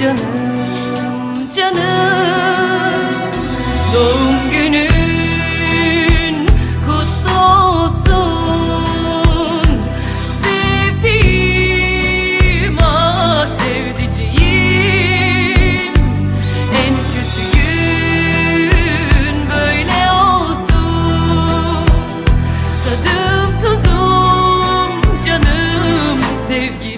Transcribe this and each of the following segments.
canım canım. Doğum günün kutlu Sevdiğim ah En kötü gün böyle olsun. Tadım tuzum canım sevgilim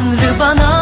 Tanrı bana